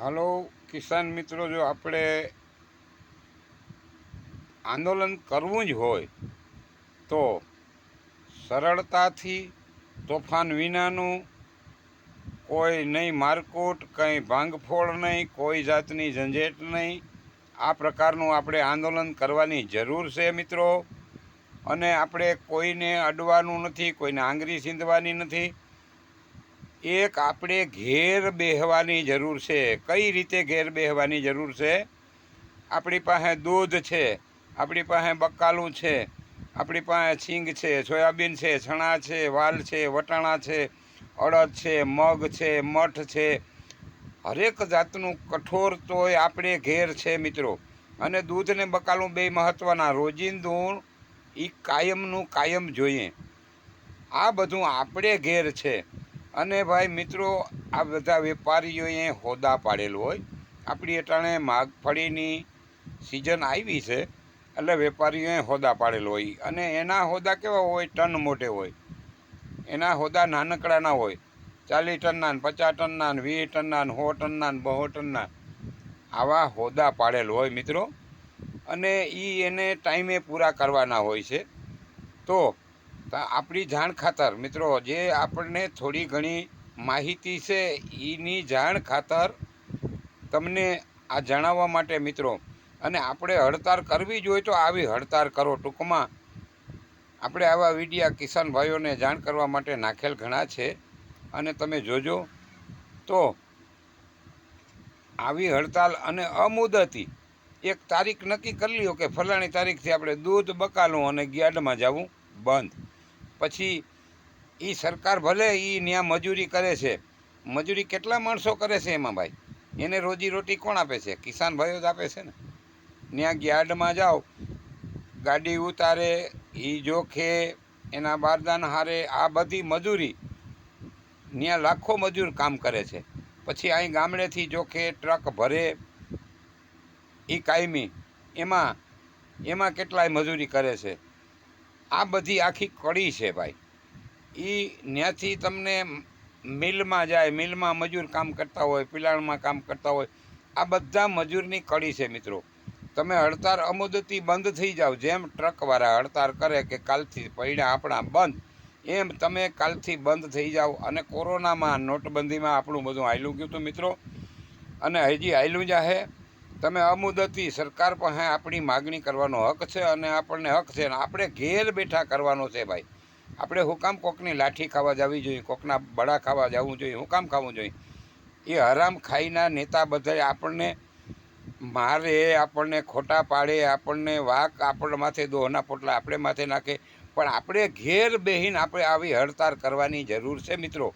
હાલો, કિસાન મિત્રો, જો આપણે આંદોલન કરવું જ હોય, તો સરળતાથી તોફાન વિનાનું કોઈ નહીં, મારકૂટ, કંઈ ભાંગફોડ નહીં, કોઈ જાતની ઝંઝેટ નહીં. આ પ્રકારનું આપણે આંદોલન કરવાની જરૂર છે મિત્રો. અને આપણે કોઈને અડવાનું નથી, કોઈને આંગળી સીંધવાની નથી. એક આપણે ઘેર બેહવાની જરૂર છે. કઈ રીતે ઘેર બેહવાની જરૂર છે? આપણી પાસે દૂધ છે, આપણી પાસે બકાલું છે, આપણી પાસે છીંગ છે, સોયાબીન છે, ચણા છે, વાલ છે, વટાણા છે, અડદ છે, મગ છે, મઠ છે. હરેક જાતનું કઠોર તોય આપણે ઘેર છે મિત્રો. અને દૂધ ને બકાલું બે મહત્ત્વના રોજિંદું એ કાયમનું કાયમ જોઈએ. આ બધું આપણે ઘેર છે. અને ભાઈ મિત્રો, આ બધા વેપારીઓએ હોદા પાડેલ હોય. આપણી અટાણે મગફળીની સિઝન આવી છે, એટલે વેપારીઓએ હોદા પાડેલો હોય. અને એના હોદા કેવા હોય? ટન મોટે હોય. એના હોદા નાનકડાના હોય. ચાલીસ ટનના પચાસ ટનના વીસ ટનના ને સો ટનના બહો ટનના. આવા હોદા પાડેલ હોય મિત્રો. અને એ એને ટાઈમે પૂરા કરવાના હોય છે. તા આપણી જાણ ખાતર, મિત્રો, જે આપણને થોડી ઘણી માહિતી છે એની જાણ ખાતર તમને આ જણાવવા માટે, મિત્રો. અને આપણે હડતાળ કરવી જોઈએ તો આવી હડતાળ કરો. ટૂંકમાં આપણે આવા વિડીયા કિસાન ભાઈઓને જાણ કરવા માટે નાખેલ ઘણા છે. અને તમે જોજો તો આવી હડતાલ અને અમુદતી એક તારીખ નક્કી કરી લ્યો કે ફલાણી તારીખથી આપણે દૂધ બકાલું અને ગ્યાડમાં જવું બંધ. પછી એ સરકાર ભલે એ ત્યાં મજૂરી કરે છે, મજૂરી કેટલા માણસો કરે છે એમાં ભાઈ? એને રોજી રોટી કોણ આપે છે? કિસાન ભાઈઓ જ આપે છે ને? ત્યાં યાર્ડમાં જાઓ, ગાડી ઉતારે એ જોખે, એના બારદાન હારે, આ બધી મજૂરી ત્યાં લાખો મજૂર કામ કરે છે. પછી અહીં ગામડેથી જોખે, ટ્રક ભરે એ કાયમી. એમાં એમાં કેટલાય મજૂરી કરે છે? આ બધી આખી કડી છે ભાઈ. એ ત્યાંથી તમને મિલમાં જાય, મિલમાં મજૂર કામ કરતા હોય, પિલાણમાં કામ કરતા હોય, આ બધા મજૂરની કડી છે મિત્રો. તમે હડતાળ અમુદતી બંધ થઈ જાઓ જેમ ટ્રકવાળા હડતાળ કરે કે કાલથી પૈડા આપણા બંધ, એમ તમે કાલથી બંધ થઈ જાઓ અને કોરોનામાં નોટબંધીમાં આપણું બધું હાયલું ગયું હતું મિત્રો. અને હજી હાયલું જાહે. તમે અમુદતી સરકાર પાસે આપણી માગણી કરવાનો હક છે અને આપણને હક છે અને આપણે ઘેર બેઠા કરવાનો છે ભાઈ. આપણે હુકામ કોકની લાઠી ખાવા જવી જોઈએ, કોકના બડા ખાવા જવું જોઈએ, હુકામ ખાવું જોઈએ. એ હરામ ખાઈના નેતા બધા આપણને મારે, આપણને ખોટા પાડે, આપણને વાક આપણા માથે દોહના પોટલા આપણે માથે નાખે. પણ આપણે ઘેર બેહીને આપણે આવી હડતાળ કરવાની જરૂર છે મિત્રો.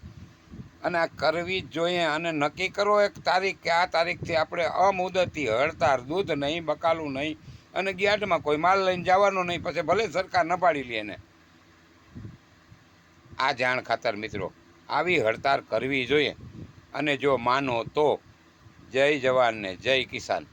અને આ કરવી જ જોઈએ અને નક્કી કરો એક તારીખ કે આ તારીખથી આપણે અમુદતી, હડતાળ, દૂધ નહીં, બકાલું નહીં અને ગિયાટમાં કોઈ માલ લઈને જવાનો નહીં, પછી ભલે સરકાર ન પાડી લે એને. આ જાણ ખાતર મિત્રો, આવી હડતાળ કરવી જોઈએ. અને જો માનો તો, જય જવાન ને જય કિસાન.